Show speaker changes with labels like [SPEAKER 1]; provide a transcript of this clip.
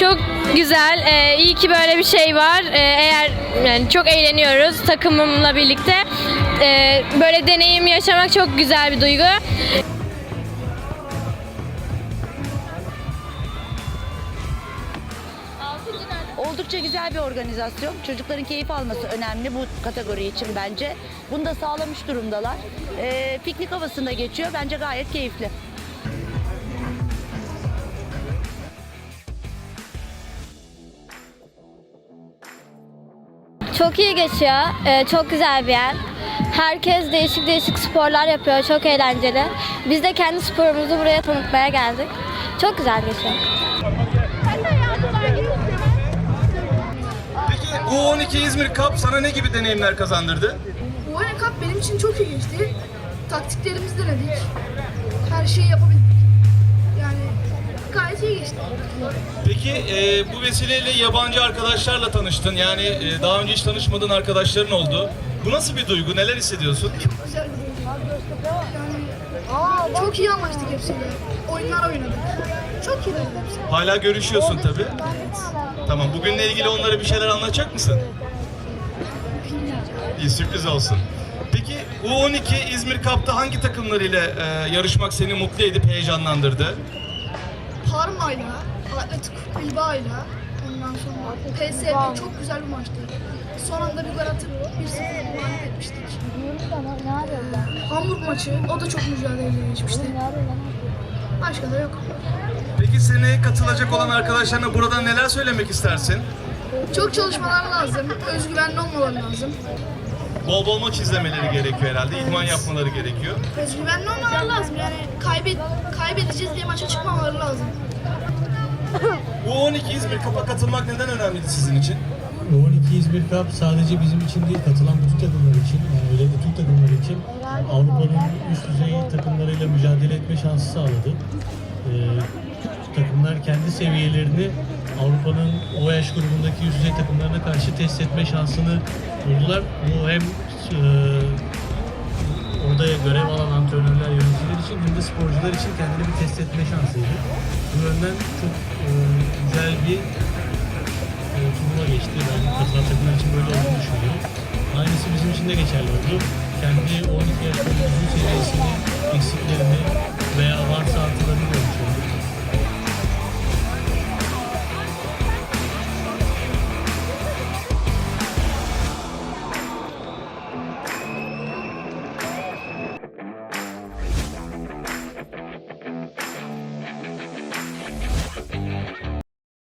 [SPEAKER 1] Çok güzel. Ee, iyi ki böyle bir şey var. Ee, eğer yani çok eğleniyoruz takımımla birlikte. Ee, böyle deneyim yaşamak çok güzel bir duygu.
[SPEAKER 2] Oldukça güzel bir organizasyon. Çocukların keyif alması önemli bu kategori için bence. Bunu da sağlamış durumdalar. Ee, piknik havasında geçiyor. Bence gayet keyifli.
[SPEAKER 3] Çok iyi geçiyor. Ee, çok güzel bir yer. Herkes değişik değişik sporlar yapıyor. Çok eğlenceli. Biz de kendi sporumuzu buraya tanıtmaya geldik. Çok güzel geçiyor.
[SPEAKER 4] Peki U12 İzmir Cup sana ne gibi deneyimler kazandırdı?
[SPEAKER 5] Bu World Cup benim için çok iyi geçti. Taktiklerimizi denedik. Her şeyi yapabildik. Yani gayet iyi geçti.
[SPEAKER 4] Peki e, bu vesileyle yabancı arkadaşlarla tanıştın. Yani e, daha önce hiç tanışmadığın arkadaşların oldu. Bu nasıl bir duygu? Neler hissediyorsun?
[SPEAKER 5] Çok güzel bir duygu. Yani çok iyi anlaştık hepsiyle. Oyunlar oynadık. Çok iyi hepsi.
[SPEAKER 4] Hala görüşüyorsun tabii. Tamam. Bugünle ilgili onlara bir şeyler anlatacak mısın? İyi sürpriz olsun. Peki U12 İzmir Cup'ta hangi takımlarıyla e, yarışmak seni mutlu edip heyecanlandırdı?
[SPEAKER 5] Parma'yla, Atletik Bilbao'yla, ondan sonra PSV çok güzel bir maçtı. Son anda bir gol atıp 1-0 mağlup etmiştik. Hamburg maçı, o da çok mücadeleli geçmişti. Başka da yok.
[SPEAKER 4] Peki seneye katılacak olan arkadaşlarına buradan neler söylemek istersin?
[SPEAKER 5] Çok çalışmalar lazım, özgüvenli olmaları lazım.
[SPEAKER 4] Bol bol maç izlemeleri gerekiyor herhalde. İdman yapmaları gerekiyor.
[SPEAKER 5] Özgüvenli olmaları lazım yani kaybet kaybedeceğiz diye maça çıkmamaları lazım.
[SPEAKER 4] U12 İzmir Cup'a katılmak neden önemliydi sizin için?
[SPEAKER 6] U12 İzmir Cup sadece bizim için değil, katılan bütün takımlar için, yani özellikle Türk takımları için Avrupa'nın üst düzey takımlarıyla mücadele etme şansı sağladı. Ee, takımlar kendi seviyelerini Avrupa'nın o yaş grubundaki üst düzey takımlarına karşı test etme şansını buldular. Bu hem e, orada görev alan antrenörler, yöneticiler için hem de sporcular için kendini bir test etme şansıydı. Bu yönden çok e, güzel bir takıma geçti. Ben katılan takımlar için böyle olduğunu düşünüyorum. Aynısı bizim için de geçerli oldu. Kendi 12 yaşındaki uzun seviyesini, eksiklerini veya varsa artıları